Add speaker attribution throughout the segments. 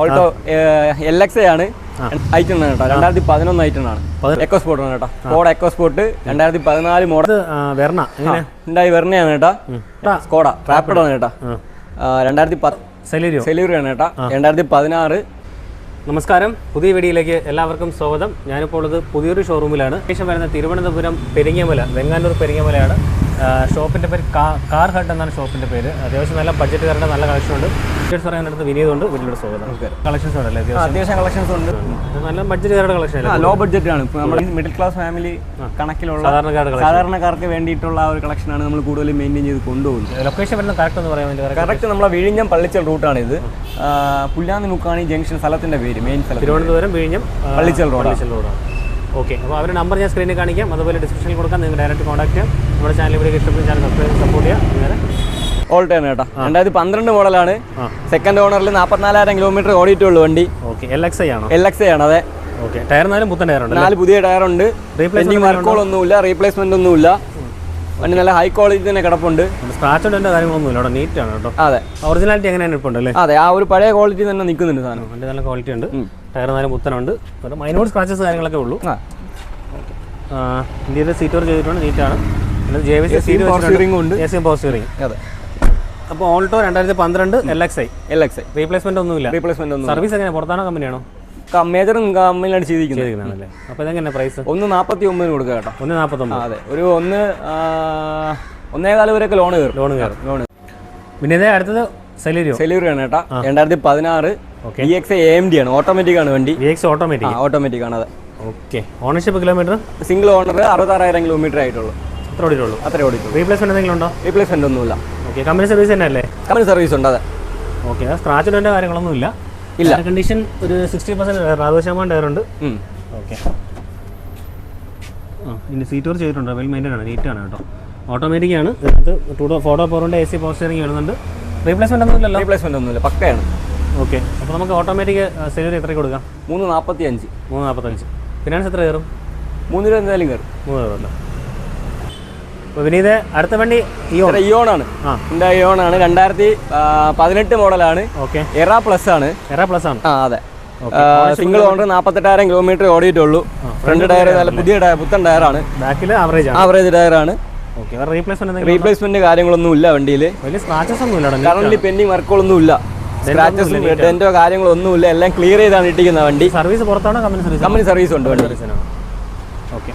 Speaker 1: Alto L X ആണ്. ഐറ്റൺ കേട്ടോ. രണ്ടായിരത്തി പതിനൊന്ന് ഐറ്റൺ ആണ് എക്കോ സ്പോർട്ട് ആണ് കേട്ടോ. സ്കോഡ് എക്കോ സ്പോർട്ട് രണ്ടായിരത്തി പതിനാല് മോഡൽ
Speaker 2: വെർണ
Speaker 1: ഉണ്ടായി വെർണയാണ് കേട്ടോ. സ്കോഡ റാപ്പിഡ് ആണ് കേട്ടോ. രണ്ടായിരത്തി സെലൂറി ആണ് കേട്ടോ. രണ്ടായിരത്തി പതിനാറ്.
Speaker 2: നമസ്കാരം. പുതിയ വീഡിയോയിലേക്ക് എല്ലാവർക്കും സ്വാഗതം. ഞാനിപ്പോൾ ഉള്ളത് പുതിയൊരു ഷോറൂമിലാണ് ശേഷം വരുന്ന തിരുവനന്തപുരം പെരിങ്ങമല വെങ്ങാനൂർ പെരിങ്ങമലയാണ്. ഷോപ്പിന്റെ പേര് കാർ ഹട്ട് എന്നാണ് ഷോപ്പിന്റെ പേര്. അത്യാവശ്യം നല്ല ബഡ്ജറ്റ് തരേണ്ട നല്ല കളക്ഷൻ ഉണ്ട്. ബഡ്ജറ്റ് പറയാൻ അടുത്ത് വിനീതുണ്ട്. വീട്ടിലൂടെ സ്വാഗതം. കളക്ഷൻസ് ഉണ്ടല്ലേ? അത്യാവശ്യം
Speaker 1: കളക്ഷൻസ് ഉണ്ട്.
Speaker 2: നല്ല ബഡ്ജറ്റ് തരേണ്ട കളക്ഷൻ അല്ല?
Speaker 1: ലോ ബഡ്ജറ്റ് ആണ്. നമ്മൾ മിഡിൽ ക്ലാസ് ഫാമിലി കണക്കിലുള്ള സാധാരണക്കാർക്ക് വേണ്ടിയിട്ടുള്ള ഒരു കളക്ഷനാണ് നമ്മൾ കൂടുതലും മെയിന്റെയിൻ ചെയ്ത് കൊണ്ടുപോകുന്നത്.
Speaker 2: ലൊക്കേഷൻ വരുന്ന കറക്റ്റ് എന്ന് പറയാൻ വേണ്ടി
Speaker 1: കറക്റ്റ് നമ്മളെ വിഴിഞ്ഞം പള്ളിച്ചൽ റൂട്ടാണ് ഇത്. പുല്ലാന്നി മുക്കാണി ജംഗ്ഷൻ സ്ഥലത്തിന്റെ പേര് മെയിൻ സ്ഥലം
Speaker 2: തിരുവനന്തപുരം വിഴിഞ്ഞം
Speaker 1: പള്ളിച്ചൽ റോഡ്
Speaker 2: പള്ളിച്ചൽ റോഡാണ് ഓക്കെ അപ്പോൾ അവരുടെ നമ്പർ ഞാൻ സ്ക്രീനിൽ കാണിക്കാം. അതുപോലെ ഡിസ്ക്രിപ്ഷനിൽ കൊടുക്കാം. നിങ്ങൾ ഡയറക്റ്റ് കോൺടാക്ട് ചെയ്യാം. നമ്മുടെ ചാനൽ ഇവിടെ ഇഷ്ടപ്പെടുന്ന ചാനൽ സബ്സ്ക്രൈബ് സപ്പോർട്ട് ചെയ്യുക അങ്ങനെ.
Speaker 1: ഓൾട്ടേണ് കേട്ടോ. രണ്ടായിരത്തി പന്ത്രണ്ട് മോഡലാണ്. സെക്കൻഡ് ഓണറിൽ നാൽപ്പത്തിനാലായിരം കിലോമീറ്റർ ഓടിയിട്ടുള്ളൂ വണ്ടി.
Speaker 2: ഓക്കെ എൽ എക്സ് ആണോ?
Speaker 1: എൽ എക്സ് ആണ് അതെ.
Speaker 2: ഓക്കെ ടയർ നാല് പുത്തൻ ടയർ ഉണ്ട്
Speaker 1: നാല് പുതിയ ടയറുണ്ട്
Speaker 2: Replacement
Speaker 1: പെൻഡിങ് വർക്കുകളൊന്നുമില്ല റീപ്ലേസ്മെന്റ് ഒന്നുമില്ല വണ്ടി നല്ല ഹൈ ക്വാളിറ്റി തന്നെ കിടപ്പുണ്ട്.
Speaker 2: സ്ക്രാച്ച് ഉണ്ട് കാര്യങ്ങളൊന്നുമില്ല അവിടെ നീറ്റ് ആണ് കേട്ടോ.
Speaker 1: അതെ.
Speaker 2: ഒറിജിനാലിറ്റി എങ്ങനെയാണ് ഇപ്പോൾ ഉണ്ടല്ലേ
Speaker 1: അതെ ആ ഒരു പഴയ ക്വാളിറ്റി തന്നെ നിൽക്കുന്നുണ്ട് സാധനം.
Speaker 2: വണ്ടി നല്ല ക്വാളിറ്റി ഉണ്ട്. ടയർ നാല് പുത്തനുണ്ട് ഒരു മൈനോട് സ്ക്രാച്ചസ് കാര്യങ്ങളൊക്കെ ഉള്ളൂ.
Speaker 1: ആ.
Speaker 2: ഇന്ത്യയിൽ സീറ്റ് ചെയ്തിട്ടുണ്ട് നീറ്റാണ് വി
Speaker 1: അതെ.
Speaker 2: അപ്പോൾ ഓൾട്ടോ രണ്ടായിരത്തി പന്ത്രണ്ട് L X I
Speaker 1: L X
Speaker 2: replacement ഒന്നുമില്ല.
Speaker 1: റീപ്ലേസ്മെന്റ് ഒന്നും
Speaker 2: സർവീസ് എങ്ങനെ പുറത്താണോ കമ്പനിയാണോ?
Speaker 1: മേജർ കമ്പനിയിലാണ് ചെയ്തിരിക്കുന്നത്.
Speaker 2: അപ്പോൾ ഇതെങ്ങനെ പ്രൈസ്
Speaker 1: ഒന്ന് നാൽപ്പത്തി ഒമ്പതിന് കൊടുക്കുക കേട്ടോ.
Speaker 2: ഒന്ന് നാൽപ്പത്തൊമ്പത്
Speaker 1: അതെ. ഒരു ഒന്ന് ഒന്നേകാൽ വരെയൊക്കെ ലോൺ കയറും.
Speaker 2: ലോൺ കയറും.
Speaker 1: ലോൺ
Speaker 2: പിന്നെ ഇതേ അടുത്തത് സെലൂരിയോ
Speaker 1: സെലൂറി ആണ് കേട്ടോ. രണ്ടായിരത്തി പതിനാറ്
Speaker 2: Okay.
Speaker 1: X A M D ആണ്. ഓട്ടോമാറ്റിക് ആണ് വണ്ടി.
Speaker 2: വി എക്സ് ഓട്ടോമാറ്റിക്
Speaker 1: ഓട്ടോമാറ്റിക് ആണ് അതെ.
Speaker 2: Okay ownership kilometre
Speaker 1: single owner അറുപത്താറായിരം kilometre ആയിട്ടുള്ളൂ.
Speaker 2: ഓടിയിട്ടുള്ളൂ.
Speaker 1: അത്രേ
Speaker 2: റീപ്ലേസ്മെന്റ് എന്തെങ്കിലും ഉണ്ടോ
Speaker 1: റീപ്ലേസ്മെന്റ് ഒന്നുമില്ല.
Speaker 2: ഓക്കെ കമ്പനി സർവീസ് തന്നെ അല്ലേ?
Speaker 1: കമ്പനി സർവീസ് ഉണ്ട് അതെ.
Speaker 2: ഓക്കെ സ്ക്രാച്ച് ഇടേണ്ട കാര്യങ്ങളൊന്നും ഇല്ല.
Speaker 1: ഇല്ല.
Speaker 2: കണ്ടീഷൻ ഒരു സിക്സ്റ്റി പെർസെന്റ് അറുപത് ശതമാനം ടയർ ഉണ്ട്.
Speaker 1: ഉം.
Speaker 2: ഓക്കെ ആ ഇനി സീറ്റ് വർക്ക് ചെയ്തിട്ടുണ്ട്. വെൽ മെയിന്റൈൻ ആണ് നീറ്റ് ആണ് കേട്ടോ. ഓട്ടോമാറ്റിക് ആണ്. ഇതിനകത്ത് ടൂ ഫോട്ടോ പവറിന്റെ എ സി പവർ സ്റ്റിയറിംഗ് വരുന്നുണ്ട്. റീപ്ലേസ്മെന്റ് ഒന്നും ഇല്ലല്ലോ?
Speaker 1: റീപ്ലേസ്മെന്റ് ഒന്നുമില്ല പക്കയാണ്.
Speaker 2: ഓക്കെ അപ്പോൾ നമുക്ക് ഓട്ടോമാറ്റിക് സെലറി എത്ര കൊടുക്കാം?
Speaker 1: മൂന്ന് നാൽപ്പത്തി അഞ്ച്
Speaker 2: മൂന്ന് നാൽപ്പത്തഞ്ച് ഫിനാൻസ് എത്ര കയറും?
Speaker 1: മൂന്ന് രൂപ എന്തായാലും കയറും.
Speaker 2: മൂന്ന് കയറുമല്ലോ. വിനീത് അടുത്ത വണ്ടി
Speaker 1: ഇയോൺ ആണ്. എന്റെ ഇയോൺ ആണ്. രണ്ടായിരത്തി പതിനെട്ട് മോഡലാണ്.
Speaker 2: ഓക്കെ.
Speaker 1: എറ പ്ലസ് ആണ്.
Speaker 2: എറ പ്ലസ് ആണ്.
Speaker 1: ആ അതെ. സിംഗിൾ ഓണർ നാൽപ്പത്തെട്ടായിരം കിലോമീറ്റർ ഓടിയിട്ടുള്ളൂ. ഫ്രണ്ട് ടയർ നല്ല പുതിയ ടയർ പുത്തൻ ടയറാണ്
Speaker 2: ബാക്കിൽ ആവറേജ് ആണ്.
Speaker 1: ആവറേജ് ടയറാണ്
Speaker 2: റീപ്ലേസ്മെന്റ്
Speaker 1: കാര്യങ്ങളൊന്നും ഇല്ല വണ്ടിയിൽ കറന്റ് പെൻഡിങ് വർക്കുകളൊന്നും ഇല്ല. സ്ക്രാച്ചസും ഡെന്റോ കാര്യങ്ങളൊന്നും ഇല്ല എല്ലാം ക്ലിയർ ചെയ്താണ് ഇട്ടിരിക്കുന്ന വണ്ടി.
Speaker 2: സർവീസ് പുറത്താണോ കമ്പനി സർവീസ്
Speaker 1: കമ്പനി സർവീസ് ഉണ്ട് വണ്ടി.
Speaker 2: ഓക്കെ.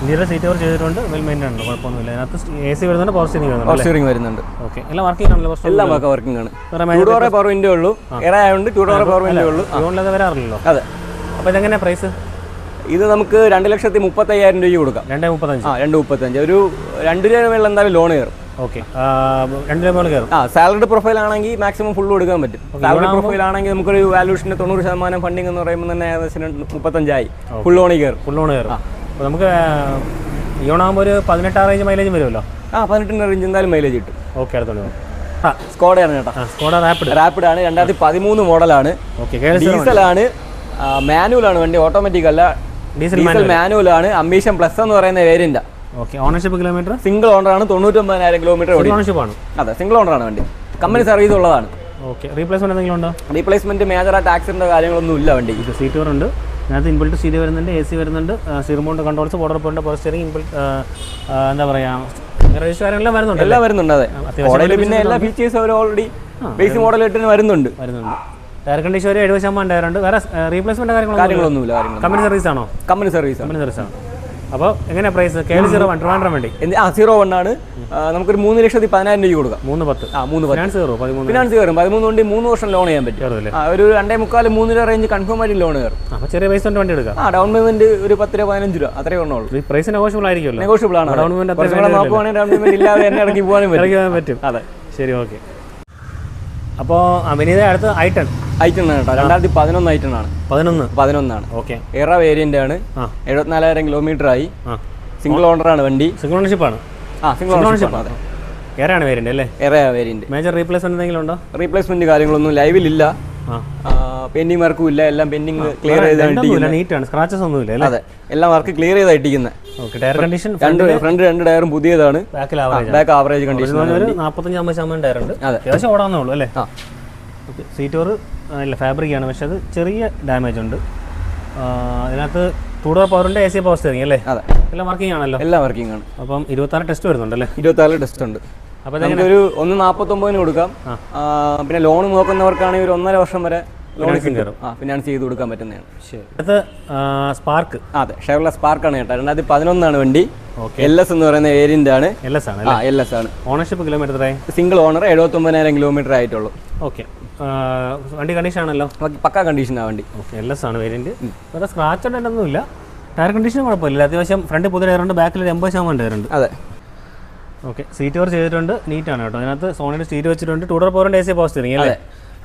Speaker 2: ഇന്ത്യയിലെ സീറ്റ് കവർ ചെയ്തിട്ടുണ്ട് വെൽ മെയിന്റൈൻ ഉണ്ട് കുഴപ്പമൊന്നുമില്ല. അതിനകത്ത് എ സി വരുന്നുണ്ട് പവർ സ്റ്റിയറിംഗ് വരുന്നുണ്ട്
Speaker 1: പവർ സ്റ്റിയറിംഗ് വരുന്നുണ്ട്.
Speaker 2: ഓക്കെ എല്ലാം വർക്കിംഗ് ആണല്ലോ
Speaker 1: എല്ലാം ഒക്കെ വർക്കിംഗ് ആണ്. ടൂ പവർ വിൻഡോ ഉള്ളൂ. എറ ആയതുകൊണ്ട് ടൂ ഡോർ പവർ വിൻഡോ ഉള്ളൂ.
Speaker 2: ഇതുകൊണ്ടത് വരാറില്ലല്ലോ.
Speaker 1: അതെ.
Speaker 2: അപ്പോൾ ഇതെങ്ങനെ പ്രൈസ്
Speaker 1: ഇത് നമുക്ക് രണ്ട് ലക്ഷത്തി മുപ്പത്തയ്യായിരം രൂപയ്ക്ക് കൊടുക്കാം.
Speaker 2: രണ്ട് മുപ്പത്തഞ്ച്.
Speaker 1: ആ രണ്ട് മുപ്പത്തഞ്ച്. ഒരു രണ്ട് രൂപ മേളിൽ എന്തായാലും ലോൺ കയറും.
Speaker 2: ഓക്കെ രണ്ട് രൂപ മുകളിൽ കയറും.
Speaker 1: ആ സാലറി പ്രൊഫൈൽ ആണെങ്കിൽ മാക്സിമം ഫുൾ കൊടുക്കാൻ പറ്റും. സാലറി പ്രൊഫൈൽ ആണെങ്കിൽ നമുക്കൊരു വാല്യൂഷന്റെ തൊണ്ണൂറ് ശതമാനം ഫണ്ടിങ് എന്ന് പറയുമ്പോൾ തന്നെ ഏകദേശം മുപ്പത്തഞ്ചായി. ഫുൾ ലോണിൽ കയറും.
Speaker 2: ഫുൾ ലോൺ കയറും. അപ്പോൾ നമുക്ക് ഇയോണാകുമ്പോൾ ഒരു പതിനെട്ടാം റേഞ്ച് മൈലേജ് വരുമല്ലോ?
Speaker 1: ആ പതിനെട്ടിന്റെ റേഞ്ച് എന്തായാലും മൈലേജ് കിട്ടും.
Speaker 2: ഓക്കെ അടുത്തോളൂ ആ
Speaker 1: സ്കോഡയാണ് കേട്ടോ.
Speaker 2: സ്കോഡ റാപ്പിഡ്
Speaker 1: റാപ്പിഡ് ആണ്. രണ്ടായിരത്തി പതിമൂന്ന് മോഡലാണ്.
Speaker 2: ഓക്കെ ഡീസൽ
Speaker 1: ഡീസലാണ് മാനുവൽ ആണ്. വണ്ടി. ഓട്ടോമാറ്റിക് അല്ല.
Speaker 2: ഡീസൽ
Speaker 1: മാനുവലാണ് മാനുവൽ ആണ്. അംബീഷൻ പ്ലസ് എന്ന് പറയുന്ന variant
Speaker 2: okay ownership kilometre
Speaker 1: single owner ആണ്. തൊണ്ണൂറ്റൊമ്പതിനായിരം കിലോമീറ്റർ ഓടി.
Speaker 2: ഓണർഷിപ്പ് ആണ്.
Speaker 1: അതെ സിംഗിൾ ഓണർ ആണ് വണ്ടി. കമ്പനി സർവീസ് ഉള്ളതാണ്.
Speaker 2: ഓക്കെ റീപ്ലേസ്മെന്റ് എന്തെങ്കിലും ഉണ്ടോ?
Speaker 1: റീപ്ലേസ്മെന്റ് മേജറായിട്ട് ആക്സിഡന്റ് കാര്യങ്ങളൊന്നും ഇല്ല വണ്ടി.
Speaker 2: സീറ്റ് ഉണ്ട്. അതിനകത്ത് ഇൻബിൾട്ട് സീറ്റ് വരുന്നുണ്ട് എ സി വരുന്നുണ്ട് സിറുമോണ്ട് controls border point power steering inbuilt എന്താ പറയുക കാര്യങ്ങളെല്ലാം വരുന്നുണ്ട്
Speaker 1: എല്ലാം വരുന്നുണ്ട് അതെ. മോഡലിൽ പിന്നെ എല്ലാ ഫീച്ചേഴ്സും അവർ ഓൾറെഡി ബേസിക് മോഡൽ ഇട്ടിന് വരുന്നുണ്ട്.
Speaker 2: വരുന്നുണ്ട്. എയർ കണ്ടീഷൻ ഒരു എഴുപത് ശതമാനം ടയർ ഉണ്ട് വേറെ റീപ്ലേസ്മെന്റ് കാര്യങ്ങളൊന്നും
Speaker 1: കാര്യങ്ങളൊന്നുമില്ല.
Speaker 2: കമ്പനി സർവീസ് ആണോ?
Speaker 1: കമ്പനി സർവീസ് ആണ്.
Speaker 2: കമ്പനി സർവീസ് ആണ്. അപ്പോൾ എങ്ങനെയാ price K L zero one Trivandrum വേണ്ടി.
Speaker 1: എന്ത്? ആ സീറോ വൺ ആണ്. നമുക്കൊരു മൂന്ന് ലക്ഷത്തി പതിനായിരം രൂപ കൊടുക്കാം.
Speaker 2: മൂന്ന് പത്ത്.
Speaker 1: ആ മൂന്ന് പത്ത്.
Speaker 2: ഫിനാൻസ് കയറും പതിമൂന്ന്
Speaker 1: ഫിനാൻസ് കയറും. പതിമൂന്ന് കൊണ്ട് മൂന്ന് വർഷം ലോൺ ചെയ്യാൻ പറ്റും. ആ ഒരു രണ്ടേ മുക്കാൽ മൂന്ന് രൂപ റേഞ്ച് കൺഫേം ആയിട്ട് ലോൺ കയറും.
Speaker 2: അപ്പോൾ ചെറിയ പൈസ കൊണ്ട് വണ്ടി എടുക്കാം.
Speaker 1: ആ ഡൗൺ പേയ്മെന്റ് ഒരു പത്ത് രൂപ പതിനഞ്ച് രൂപ. അത്രേ ഉള്ളൂ.
Speaker 2: ഈ പ്രൈസ് നെഗോഷ്യബിൾ ആയിരിക്കുമല്ലോ.
Speaker 1: നെഗോഷ്യബിൾ ആണ്. ഡൗൺ പേയ്മെന്റ് നോക്കുവാണെങ്കിൽ ഡൗൺ പേയ്മെന്റ് ഇല്ലാതെ തന്നെ ഇറങ്ങി പോകാനും പറ്റും. അതെ.
Speaker 2: ശരി ഓക്കെ അപ്പോൾ വിനീത അടുത്ത് ഐറ്റൺ
Speaker 1: ഐറ്റൺ ആണ് കേട്ടോ. രണ്ടായിരത്തി പതിനൊന്ന് ഐറ്റൺ ആണ്.
Speaker 2: പതിനൊന്ന്?
Speaker 1: പതിനൊന്നാണ്.
Speaker 2: ഓക്കെ.
Speaker 1: എറ വേരിയന്റ് ആണ്. എഴുപത്തിനാലായിരം കിലോമീറ്റർ ആയി. സിംഗിൾ ഓണർ ആണ് വണ്ടി.
Speaker 2: സിംഗിൾ ഓണർഷിപ്പ് ആണ്?
Speaker 1: ആ സിംഗിൾ ഓണർഷിപ്പ് ആണ്.
Speaker 2: എറയാണ് വേരിയന്റ് അല്ലേ?
Speaker 1: എറ വേരിയന്റ്
Speaker 2: മേജർ റീപ്ലേസ്മെന്റ് എന്തെങ്കിലും ഉണ്ടോ?
Speaker 1: റീപ്ലേസ്മെന്റ് കാര്യങ്ങളൊന്നും ലൈവിലില്ല പെൻഡിങ് വർക്കും ഇല്ല എല്ലാം പെൻഡിങ് ക്ലിയർ ചെയ്താണ്
Speaker 2: സ്ക്രാച്ചസ് ഒന്നുമില്ല അല്ലേ?
Speaker 1: അതെ എല്ലാം വർക്ക് ക്ലിയർ ചെയ്താ ഇട്ടിരിക്കുന്നത്
Speaker 2: ഓക്കെ ടയർ കണ്ടീഷൻ
Speaker 1: രണ്ട് ഫ്രണ്ട് രണ്ട് ടയറും പുതിയതാണ്. ബാക്ക് ആവറേജ് കണ്ടീഷൻ
Speaker 2: ഒരു നാൽപ്പത്തഞ്ച് അമ്പത് ശതമാനം ടയർ ഉണ്ട്.
Speaker 1: അതെ.
Speaker 2: അത്യാവശ്യം ഓടാന്നേ ഉള്ളൂ അല്ലേ? സീറ്റ് ഓർ ഇല്ല ഫാബ്രിക് ആണ് പക്ഷെ അത് ചെറിയ ഡാമേജ് ഉണ്ട്. അതിനകത്ത് ടൂഡോർ പവറിന്റെ എ സി പവർ സ്റ്റിയറിംഗ് അല്ലേ?
Speaker 1: അതെ.
Speaker 2: എല്ലാം വർക്കിംഗ് ആണല്ലോ.
Speaker 1: എല്ലാം വർക്കിംഗ് ആണ്.
Speaker 2: അപ്പം ഇരുപത്താറ് ടെസ്റ്റ് വരുന്നുണ്ടല്ലേ
Speaker 1: ഇരുപത്താറ് ടെസ്റ്റ് ഉണ്ട്.
Speaker 2: അപ്പോൾ
Speaker 1: ഒരു ഒന്ന് നാൽപ്പത്തൊമ്പതിന് കൊടുക്കാം. പിന്നെ ലോൺ നോക്കുന്നവർക്കാണെങ്കിൽ ഒരു ഒന്നര വർഷം വരെ ലോൺ കിട്ടും ആ ഫിനാൻസ് ചെയ്ത് കൊടുക്കാൻ പറ്റുന്നതാണ്.
Speaker 2: അടുത്ത് സ്പാർക്ക്
Speaker 1: അതെ സ്പാർക്ക് ആണ് കേട്ടോ. രണ്ടായിരത്തി പതിനൊന്നാണ് വണ്ടി. എൽ എസ് എന്ന് പറയുന്ന വേരിയന്റ് ആണ്.
Speaker 2: എൽ എസ് ആണ്
Speaker 1: ആ എൽ എസ് ആണ്.
Speaker 2: ഓണർഷിപ്പ് കിലോമീറ്റർ
Speaker 1: സിംഗിൾ ഓണർ എഴുപത്തൊമ്പതിനായിരം കിലോമീറ്റർ ആയിട്ടുള്ളൂ.
Speaker 2: ഓക്കെ വണ്ടി കണ്ടീഷൻ ആണല്ലോ?
Speaker 1: പക്കാ കണ്ടീഷൻ കണ്ടീഷനാണ് വണ്ടി.
Speaker 2: ഓക്കെ എൽ എസ് ആണ് വേരിയന്റ് വേറെ സ്ക്രാച്ച് ഉണ്ടെന്നൊന്നുമില്ല ടയർ കണ്ടീഷൻ കുഴപ്പമില്ല. അത്യാവശ്യം ഫ്രണ്ട് പുതിയ ടയറുണ്ട് ബാക്കിൽ ഒരു എൺപത് ശതമാനം ടയറുണ്ട്
Speaker 1: അതെ.
Speaker 2: ഓക്കെ സീറ്റ് കവർ ചെയ്തിട്ടുണ്ട്. നീറ്റാണ് കേട്ടോ. അതിനകത്ത് സോണിയുടെ സീറ്റ് വെച്ചിട്ടുണ്ട്. ടൂഡർ പോറിന്റെ എ സി പോസ്റ്റ് അല്ലേ?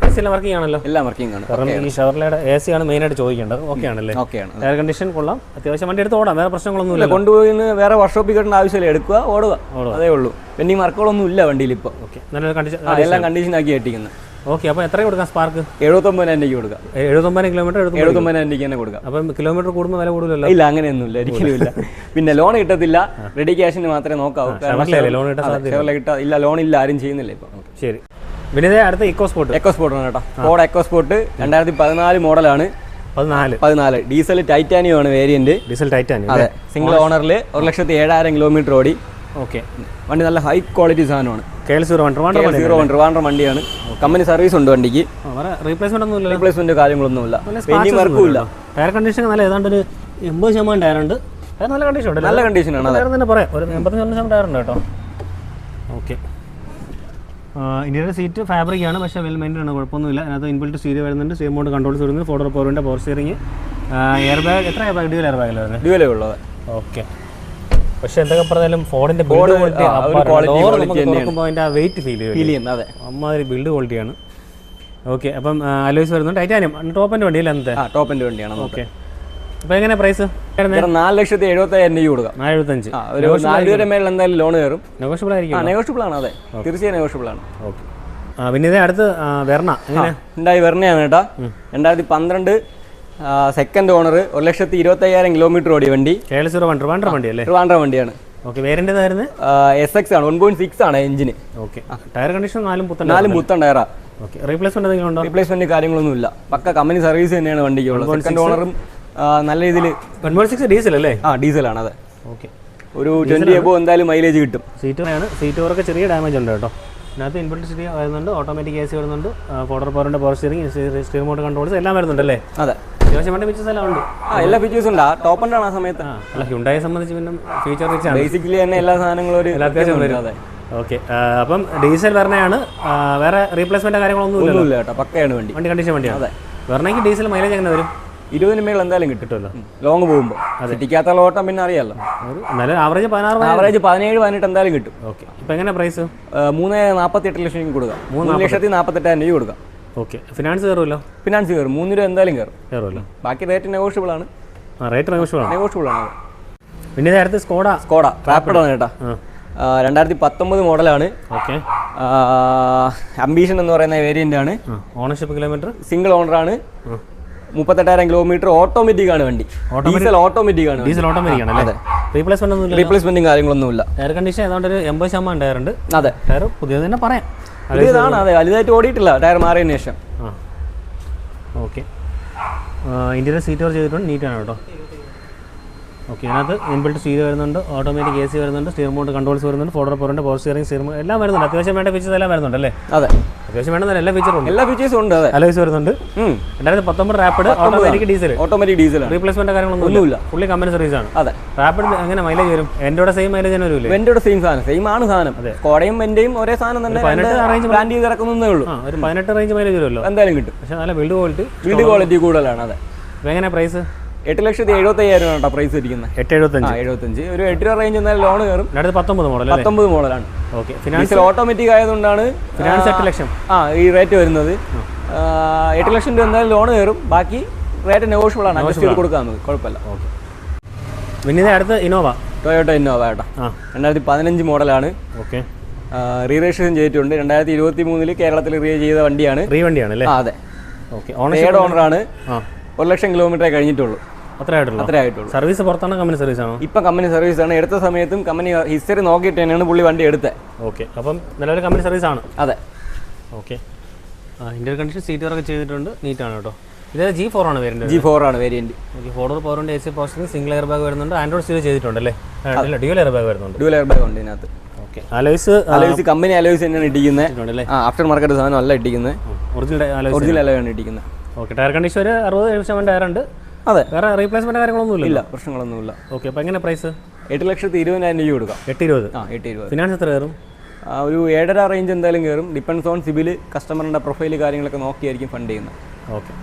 Speaker 2: എല്ലാം വർക്കിംഗ് ആണല്ലോ.
Speaker 1: എല്ലാം വർക്കിംഗ് ആണ്.
Speaker 2: കാരണം ഈ ഷവർലയുടെ എ സി ആണ് ചോദിക്കേണ്ടത്. ഓക്കെ ആണല്ലേ?
Speaker 1: ആണ്.
Speaker 2: എയർ കണ്ടീഷൻ കൊള്ളാം. അത്യാവശ്യം വണ്ടി എടുത്ത് ഓടാം. വേറെ പ്രശ്നങ്ങളൊന്നുമില്ല
Speaker 1: കൊണ്ടുപോയി ഇന്ന് വേറെ വർക്ക്ഷോപ്പിൽ കിട്ടേണ്ട ആവശ്യമില്ല. എടുക്കുക ഓടുക. അതേ ഉള്ളൂ. പെൻഡിങ് വർക്കുകളൊന്നും ഇല്ല വണ്ടിയിൽ ഇപ്പോൾ
Speaker 2: ഓക്കെ നല്ല കണ്ടീഷൻ
Speaker 1: എല്ലാം കണ്ടീഷൻ ആക്കി കെട്ടിക്കുന്നത്
Speaker 2: ഓക്കെ അപ്പോൾ എത്ര കൊടുക്കാം സ്പാർക്ക്?
Speaker 1: എഴുപത്തൊമ്പതിനായിരം രൂപയ്ക്ക് കൊടുക്കാം.
Speaker 2: എഴുപത്തൊമ്പതിനായിരം കിലോമീറ്റർ എഴുപത്തൊമ്പത്
Speaker 1: എഴുപത്തൊമ്പതിനായിരം രൂപയ്ക്ക് തന്നെ കൊടുക്കാം.
Speaker 2: അപ്പം കിലോമീറ്റർ കൂടുമ്പോൾ വില കൂടുതലല്ലോ?
Speaker 1: ഇല്ല അങ്ങനെയൊന്നുമില്ല ഒരിക്കലും ഇല്ല പിന്നെ ലോൺ കിട്ടത്തില്ല. റെഡി ക്യാഷിന് മാത്രമേ നോക്കാവൂ.
Speaker 2: ലോൺ കിട്ടാൻ
Speaker 1: ഇല്ല ലോൺ ഇല്ല ആരും ചെയ്യുന്നില്ല ഇപ്പം.
Speaker 2: ശരി. വിനിതേ അടുത്ത ഇക്കോ സ്പോർട്ട്
Speaker 1: എക്കോ സ്പോർട്ട് ആണ് കേട്ടോ. ഫോർഡ് എക്കോ സ്പോർട്ട് രണ്ടായിരത്തി പതിനാല് മോഡലാണ്.
Speaker 2: പതിനാല്.
Speaker 1: പതിനാല്. ഡീസൽ ടൈറ്റാനിയം ആണ് വേരിയന്റ്
Speaker 2: ഡീസൽ ടൈറ്റാനിയോ
Speaker 1: അതെ സിംഗിൾ ഓണറിൽ ഒരു ലക്ഷത്തി ഏഴായിരം കിലോമീറ്റർ ഓടി.
Speaker 2: ഓക്കെ.
Speaker 1: വണ്ടി നല്ല ഹൈ ക്വാളിറ്റി സാധനമാണ്.
Speaker 2: കെ എൽ സീറോ
Speaker 1: സീറോ വണ്ടിയാണ്. കമ്പനി സർവീസ് ഉണ്ട് വണ്ടിക്ക്.
Speaker 2: റീപ്ലേസ്മെന്റ് ഒന്നും
Speaker 1: റീപ്ലേസ്മെന്റ് കാര്യങ്ങളൊന്നുമില്ല.
Speaker 2: ഇല്ല
Speaker 1: പെയിന്റിംഗ് വർക്കും ഇല്ല.
Speaker 2: ടയർ കണ്ടീഷൻ നല്ല ഏതാണ്ട് ഒരു എൺപത് ശതമാനം ടയർ ഉണ്ട്. നല്ല കണ്ടീഷൻ ഉണ്ട്
Speaker 1: നല്ല കണ്ടീഷൻ
Speaker 2: ആണ് തന്നെ പറയാം. ഒരു എൺപത്തഞ്ച് ശതമാനം ടയർ ഉണ്ട് കേട്ടോ. ഓക്കെ. ഇന്ത്യയുടെ സീറ്റ് ഫാബ്രിക് ആണ് പക്ഷേ വെൽ മെയിന്റെ ആണ് കുഴപ്പമൊന്നുമില്ല. അതിനകത്ത് ഇൻബിൽറ്റ് സ്റ്റീരിയോ വരുന്നുണ്ട്. സെയിം മോഡ് കൺട്രോൾസ് വരുന്നത് ഫോട്ടോ പവറിന്റെ പവർ സ്റ്റിയറിംഗ് എയർ ബാഗ് എത്ര എയർ ബാഗ് ഡ്യൂൽ എയർ വരുന്നത്?
Speaker 1: ഡ്യുവലേ ഉള്ളത്
Speaker 2: ഓക്കെ. പക്ഷെ എന്തൊക്കെ പറഞ്ഞാലും ഫോണിന്റെ ബിൽഡ് ക്വാളിറ്റി വെയിറ്റ് ഫീൽ ചെയ്യും
Speaker 1: അതെ.
Speaker 2: അമ്മാതിരി ബിൽഡ് ക്വാളിറ്റിയാണ് ഓക്കെ അപ്പം അലോയ്സ് വരുന്നുണ്ട് ടൈറ്റാനിയം ടോപ്പിന്റെ വണ്ടി അന്നത്തെ?
Speaker 1: ടോപ്പിന്റെ വണ്ടിയാണ്
Speaker 2: ഓക്കെ അപ്പോൾ എങ്ങനെ? പ്രൈസ്
Speaker 1: നാല് ലക്ഷത്തി എഴുപത്തയ്യായിരം രൂപ കൊടുക്കാം. എഴുപത്തഞ്ച്. ഒരു നാല് മേളിൽ എന്തായാലും ലോൺ കയറും.
Speaker 2: നെഗോഷ്യബിൾ ആയിരിക്കും.
Speaker 1: നെഗോഷ്യബിൾ ആണ് അതെ. തീർച്ചയായും നെഗോഷ്യബിൾ ആണ്.
Speaker 2: ഓക്കെ പിന്നെ ഇതേ അടുത്ത് വെർണ.
Speaker 1: ഉണ്ടായി വെർണയാണ് കേട്ടാ. രണ്ടായിരത്തി പന്ത്രണ്ട് സെക്കൻഡ് ഓണർ ഒരു ലക്ഷത്തി ഇരുപത്തയ്യായിരം കിലോമീറ്റർ ഓടിയ വണ്ടി.
Speaker 2: ട്രിവാൻഡ്രം വണ്ടി അല്ലേ?
Speaker 1: ട്രിവാൻഡ്രം വണ്ടിയാണ്.
Speaker 2: ഓക്കെ വേരിന്റെതായിരുന്നു
Speaker 1: എസ് എക്സ് ആണ് വൺ പോയിന്റ് സിക്സ് ആണ് എഞ്ചിന്
Speaker 2: ഓക്കെ ടയർ കണ്ടീഷൻ നാലും പുത്തൻ
Speaker 1: നാലും പുത്തൻ ടയറാ
Speaker 2: ഓക്കെ റീപ്ലേസ്മെന്റ് എന്തെങ്കിലും ഉണ്ടോ?
Speaker 1: റീപ്ലേസ്മെന്റ് കാര്യങ്ങളൊന്നും ഇല്ല പക്ക കമ്പനി സർവീസ് തന്നെയാണ് വണ്ടിക്ക് ഉള്ളത് സെക്കൻഡ് ഓണറും നല്ല രീതിയിൽ
Speaker 2: വൺ പോയിന്റ് സിക്സ് ഡീസൽ അല്ലേ?
Speaker 1: ആ ഡീസലാണ് അതെ.
Speaker 2: ഓക്കെ
Speaker 1: ഒരു ട്വന്റി എബോ എന്തായാലും മൈലേജ് കിട്ടും.
Speaker 2: സീറ്റ് ആണ് സീറ്റ് വർക്ക് ചെറിയ ഡാമേജ് ഉണ്ട് കേട്ടോ. ഇതിനകത്ത് ഇൻവെർട്ടർ സ്റ്റീരിയോ വരുന്നുണ്ട് ഓട്ടോമാറ്റിക് എ സി വരുന്നുണ്ട് ഫോട്ടോ പവറിന്റെ power steering steer motor controls എല്ലാം വരുന്നുണ്ട് അല്ലേ?
Speaker 1: അതെ.
Speaker 2: അത്യാവശ്യം വേണ്ട ഫീച്ചേഴ്സ് എല്ലാം ഉണ്ട്
Speaker 1: ആ എല്ലാ ഫീച്ചേഴ്സും ഉണ്ട്. ആ ടോപ്പ് ആണ് ആ സമയത്ത്.
Speaker 2: അല്ല ഹ്യുണ്ടായെ സംബന്ധിച്ച് പിന്നെ ഫീച്ചർ റിച്ച് ആണ്.
Speaker 1: ബേസിക്കലി തന്നെ എല്ലാ സാധനങ്ങളും ഒരു
Speaker 2: അത്യാവശ്യം വരും.
Speaker 1: അതെ.
Speaker 2: ഓക്കെ അപ്പം ഡീസൽ വരണയാണ്. വേറെ റീപ്ലേസ്മെന്റ് കാര്യങ്ങളൊന്നും
Speaker 1: ഇല്ല കേട്ടോ പക്കയാണ് വണ്ടി.
Speaker 2: വണ്ടി കണ്ടീഷൻ വണ്ടിയാണ് വെറണയ്ക്ക് ഡീസൽ മൈലേജ് എങ്ങനെ വരും?
Speaker 1: ഇരുപതിന് മേളിൽ എന്തായാലും കിട്ടുമല്ലോ. ലോങ് പോകുമ്പോൾ. സിറ്റിക്കകത്തുള്ള ഓട്ടം പിന്നെ അറിയാമല്ലോ
Speaker 2: നല്ല ആവറേജ് പതിനാറ്
Speaker 1: ആവറേജ് പതിനേഴ് പതിനെട്ട് എന്തായാലും കിട്ടും.
Speaker 2: ഓക്കെ ഇപ്പം എങ്ങനെ പ്രൈസ്
Speaker 1: മൂന്ന് നാൽപ്പത്തി എട്ട് ലക്ഷം കൊടുക്കാം. മൂന്ന് ലക്ഷത്തി നാൽപ്പത്തെട്ടായിരം രൂപ കൊടുക്കാം.
Speaker 2: ഓക്കെ. ഫിനാൻസ് കയറുമല്ലോ?
Speaker 1: ഫിനാൻസ് കയറും. മൂന്ന് രൂപ എന്തായാലും കയറും.
Speaker 2: കയറുമല്ലോ.
Speaker 1: ബാക്കി റേറ്റ് നെഗോഷ്യബിൾ ആണ്.
Speaker 2: ആ റേറ്റ് നെഗോഷ്യബിൾ ആണ്.
Speaker 1: നെഗോഷ്യബിൾ ആണ്.
Speaker 2: പിന്നെ നേരത്തെ സ്കോഡ
Speaker 1: സ്കോഡ റാപ്പിഡ് ആണ് കേട്ടോ. രണ്ടായിരത്തി പത്തൊമ്പത് മോഡലാണ്.
Speaker 2: ഓക്കെ.
Speaker 1: അംബീഷൻ എന്ന് പറയുന്ന വേരിയന്റ് ആണ്.
Speaker 2: ഓണർഷിപ്പ് കിലോമീറ്റർ
Speaker 1: സിംഗിൾ ഓണർ ആണ്. മുപ്പത്തെട്ടായിരം കിലോമീറ്റർ ഓട്ടോമാറ്റിക് ആണ് വണ്ടി. ഡീസൽ ഓട്ടോമാറ്റിക് ആണ്
Speaker 2: ഡീസൽ ഓട്ടോമാറ്റിക് ആണ് അതെ. റീപ്ലേസ്മെന്റ് ഒന്നും ഇല്ല
Speaker 1: റീപ്ലേസ്മെന്റും കാര്യങ്ങളൊന്നുമില്ല.
Speaker 2: എയർ കണ്ടീഷൻ ഏതാണ്ട് ഒരു എൺപത് ശതമാനം ടയറുണ്ട്
Speaker 1: അതെ.
Speaker 2: ടയർ പുതിയത് തന്നെ പറയാം.
Speaker 1: ഇതാണ് അതെ വലുതായിട്ട് ഓടിയിട്ടില്ല ടയർ മാറിയതിന് ശേഷം.
Speaker 2: ആ. ഓക്കെ. ഇന്ത്യയുടെ സീറ്റ് കവർ ചെയ്തിട്ടുണ്ട് നീറ്റാണ് കേട്ടോ. ഓക്കെ അതിനകത്ത് ഇൻബിൾട്ട് സ്റ്റീൽ വരുന്നുണ്ട് ഓട്ടോമാറ്റിക് എ സി വരുന്നുണ്ട് സ്റ്റീർ മൗണ്ട് കൺട്രോൾസ് വരുന്നുണ്ട് ഫോർഡർ പോറിന്റെ പവർ സ്റ്റിയറിംഗ് സ്റ്റീർ എല്ലാം വരുന്നുണ്ട്. അത്യാവശ്യം വേണ്ട ഫീച്ചേഴ്സ് എല്ലാം വരുന്നുണ്ട് അല്ലേ?
Speaker 1: അതെ.
Speaker 2: അത്യാവശ്യം വേണ്ട എല്ലാ ഫീച്ചറും ഉണ്ട്.
Speaker 1: എല്ലാ ഫീച്ചേഴ്സും ഉണ്ട് അതെ.
Speaker 2: അലോയ്സ് വരുന്നുണ്ട്. രണ്ടായിരത്തി പത്തൊമ്പത് Rapid automatic diesel
Speaker 1: automatic diesel
Speaker 2: replacement കാര്യങ്ങളൊന്നും
Speaker 1: ഒന്നുമില്ല.
Speaker 2: ഫുള്ളി കമ്പനി സർവീസ് ആണ്.
Speaker 1: അതെ.
Speaker 2: റാപ്പിഡ് എങ്ങനെ മൈലേജ് വരും? എന്റെ സെയിം മൈലേജ് തന്നെ വരും
Speaker 1: വെന്റയുടെ സെയിം സാധനം. സെയിം ആണ് സാധനം. അതെ. കോടയും എന്റെയും ഒരേ സാധനം തന്നെ
Speaker 2: പതിനെട്ട് റേഞ്ച്
Speaker 1: പ്ലാൻ ചെയ്ത് ഇറക്കുന്നതേ ഉള്ളൂ.
Speaker 2: ഒരു പതിനെട്ട് റേഞ്ച് മൈലേജ് വരുമല്ലോ.
Speaker 1: എന്തായാലും കിട്ടും.
Speaker 2: പക്ഷേ നല്ല ബിൽഡ് ക്വാളിറ്റി
Speaker 1: ബിൽഡ് ക്വാളിറ്റി കൂടുതലാണ് അതെ.
Speaker 2: എങ്ങനെ പ്രൈസ്
Speaker 1: എട്ട് ലക്ഷത്തി എഴുപത്തി അയ്യായിരം കേട്ടോ പ്രൈസ് ഇരിക്കുന്നത്.
Speaker 2: എട്ട് എഴുപത്തഞ്ച്.
Speaker 1: എഴുപത്തഞ്ച്. ഒരു എട്ട് രൂപ റേഞ്ച് എന്നാൽ ലോൺ കയറും.
Speaker 2: പത്തൊമ്പത് മോഡൽ
Speaker 1: പത്തൊമ്പത് മോഡലാണ്
Speaker 2: ഓക്കെ ഫിനാൻസ്
Speaker 1: ഓട്ടോമാറ്റിക് ആയതുകൊണ്ടാണ്
Speaker 2: ഫിനാൻസ് എട്ട് ലക്ഷം.
Speaker 1: ആ ഈ റേറ്റ് വരുന്നത്. എട്ട് ലക്ഷം രൂപ എന്തായാലും ലോൺ കയറും. ബാക്കി റേറ്റ് നെഗോഷ്യബിൾ ആണ്. അഡ്ജസ്റ്റ് ചെയ്ത് കുഴപ്പമില്ല.
Speaker 2: ഓക്കെ പിന്നെ അടുത്ത് ടൊയോട്ട
Speaker 1: ടൊയോട്ടോ ഇന്നോവ
Speaker 2: ഏട്ടാ.
Speaker 1: രണ്ടായിരത്തി പതിനഞ്ച് മോഡലാണ്
Speaker 2: ഓക്കെ
Speaker 1: റീ രജിസ്ട്രേഷൻ ചെയ്തിട്ടുണ്ട്. രണ്ടായിരത്തി ഇരുപത്തി മൂന്നിൽ കേരളത്തിൽ റീ ചെയ്ത വണ്ടിയാണ്.
Speaker 2: റീ വണ്ടിയാണ് അല്ലേ
Speaker 1: അതെ
Speaker 2: ഓക്കെ
Speaker 1: ഓണർ ഓണറാണ് ഒരു ലക്ഷം കിലോമീറ്ററേ കഴിഞ്ഞിട്ടുള്ളൂ.
Speaker 2: അത്ര ആയിട്ടുള്ളൂ. സർവീസ് പുറത്താണോ കമ്പനി സർവീസ് ആണോ?
Speaker 1: ഇപ്പം കമ്പനി സർവീസ് ആണ്. എടുത്ത സമയത്തും കമ്പനി ഹിസ്റ്ററി നോക്കിയിട്ട് തന്നെയാണ് പുള്ളി വണ്ടി എടുത്തത്
Speaker 2: ഓക്കെ. അപ്പം നിലവിലെ കമ്പനി സർവീസ് ആണ്?
Speaker 1: അതെ.
Speaker 2: Okay. Inter condition seat work ചെയ്തിട്ടുണ്ട്. നീറ്റാണ് കേട്ടോ. ഇത് ജി ഫോർ ആണ് വരുന്നത്
Speaker 1: ജി ഫോർ ആണ് വേരിയന്റ്
Speaker 2: ഓക്കെ ഫോർ ഡോർ പവറിന്റെ A C processing single air bag വരുന്നുണ്ട്. ആൻഡ്രോയിഡ് സ്റ്റീൽ ചെയ്തിട്ടുണ്ടല്ലേ അല്ലേ? ഡ്യൂൽ എയർ ബാഗ് വരുന്നുണ്ട്.
Speaker 1: ഡ്യൂൽ എയർ ബാഗ് ഉണ്ട് ഇതിനകത്ത്.
Speaker 2: അലോയ്സ്
Speaker 1: അലോയ്സ് കമ്പനി അലോയ്സ് തന്നെയാണ് ഇടിക്കുന്നത് ആഫ്റ്റർ മാർക്കറ്റ് സാധനം അല്ല ഇടിക്കുന്നത്
Speaker 2: ഒറിജിനൽ
Speaker 1: ഒറിജിനൽ അലോയാണ് ഇടിക്കുന്നത്
Speaker 2: ഓക്കെ ടയർ കണ്ടീഷൻ ഒരു അറുപത് ശതമാനം ടയർ ഉണ്ട്.
Speaker 1: അതെ.
Speaker 2: വേറെ റീപ്ലേസ്മെന്റ് കാര്യങ്ങളൊന്നും ഇല്ല
Speaker 1: ഇല്ല പ്രശ്നങ്ങളൊന്നുമില്ല.
Speaker 2: ഓക്കെ അപ്പോൾ എങ്ങനെ പ്രൈസ്
Speaker 1: എട്ട് ലക്ഷത്തി ഇരുപതിനായിരം രൂപ കൊടുക്കാം.
Speaker 2: എട്ട് ഇരുപത്
Speaker 1: ആ എട്ട് ഇരുപത്
Speaker 2: ഫിനാൻസ് എത്ര കയറും?
Speaker 1: ഒരു ഏഴര റേഞ്ച് എന്തായാലും കയറും. ഡിപ്പെൻസ് ഓൺ സിബിൽ കസ്റ്റമറിന്റെ പ്രൊഫൈൽ കാര്യങ്ങളൊക്കെ നോക്കിയായിരിക്കും ഫണ്ട് ചെയ്യുന്നത്.
Speaker 2: ഓക്കെ